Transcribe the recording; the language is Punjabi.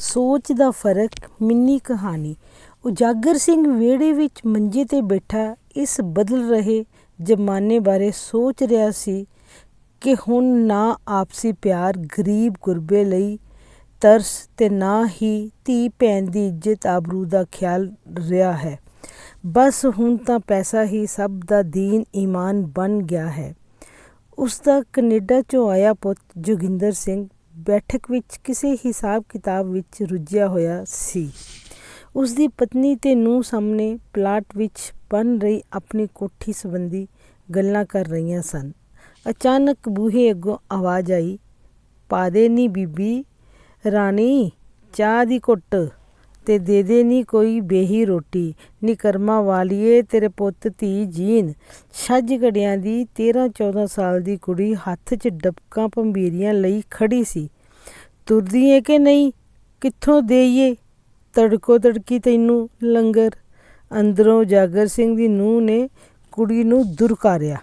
ਸੋਚ ਦਾ ਫ਼ਰਕ ਮਿੰਨੀ ਕਹਾਣੀ। ਉਜਾਗਰ ਸਿੰਘ ਵਿਹੜੇ ਵਿੱਚ ਮੰਜੇ ਤੇ ਬੈਠਾ ਇਸ ਬਦਲ ਰਹੇ ਜ਼ਮਾਨੇ ਬਾਰੇ ਸੋਚ ਰਿਹਾ ਸੀ ਕਿ ਹੁਣ ਨਾ ਆਪਸੀ ਪਿਆਰ ਗਰੀਬ ਗੁਰਬੇ ਲਈ ਤਰਸ ਤੇ ਨਾ ਹੀ ਧੀ ਭੈਣ ਦੀ ਇੱਜ਼ਤ ਆਬਰੂ ਦਾ ਖਿਆਲ ਰਿਹਾ ਹੈ। ਬਸ ਹੁਣ ਤਾਂ ਪੈਸਾ ਹੀ ਸਭ ਦਾ ਦੀਨ ਈਮਾਨ ਬਣ ਗਿਆ ਹੈ। ਉਸ ਦਾ ਕੈਨੇਡਾ ਚੋਂ ਆਇਆ ਪੁੱਤ ਜੋਗਿੰਦਰ ਸਿੰਘ ਬੈਠਕ ਵਿੱਚ ਕਿਸੇ ਹਿਸਾਬ ਕਿਤਾਬ ਵਿੱਚ ਰੁੱਝਿਆ ਹੋਇਆ ਸੀ। ਉਸ ਦੀ ਪਤਨੀ ਤੇ ਨੂੰਹ ਸਾਹਮਣੇ ਪਲਾਟ ਵਿੱਚ ਬਣ ਰਹੀ ਆਪਣੀ ਕੋਠੀ ਸੰਬੰਧੀ ਗੱਲਾਂ ਕਰ ਰਹੀਆਂ ਸਨ। ਅਚਾਨਕ ਬੂਹੇ ਅੱਗੋਂ ਆਵਾਜ਼ ਆਈ, ਪਾ ਦੇ ਨੀ ਬੀਬੀ, ਰਾਣੀ, ਚਾਹ ਦੀ ਘੁੱਟ। ਤੇ ਦੇ ਦੇ ਨੀ ਕੋਈ ਬੇਹੀ ਰੋਟੀ, ਨੀ ਕਰਮਾਂ ਵਾਲੀਏ ਤੇਰੇ ਪੁੱਤ ਧੀ ਜੀਨ ਛੱਜ ਘੜਿਆਂ ਦੀ 13 14 ਸਾਲ ਦੀ ਕੁੜੀ ਹੱਥ 'ਚ ਡਬਕਾਂ ਭੰਬੀਰੀਆਂ ਲਈ ਖੜੀ ਸੀ। ਤੁਰਦੀ ਏ ਕਿ ਨਹੀਂ? ਕਿੱਥੋਂ ਦੇਈਏ? ਤੜਕੋ ਤੜਕੀ ਤੈਨੂੰ ਲੰਗਰ। ਅੰਦਰੋਂ ਜਾਗਰ ਸਿੰਘ ਦੀ ਨੂੰਹ ਨੇ ਕੁੜੀ ਨੂੰ ਦੁਰਕਾਰਿਆ।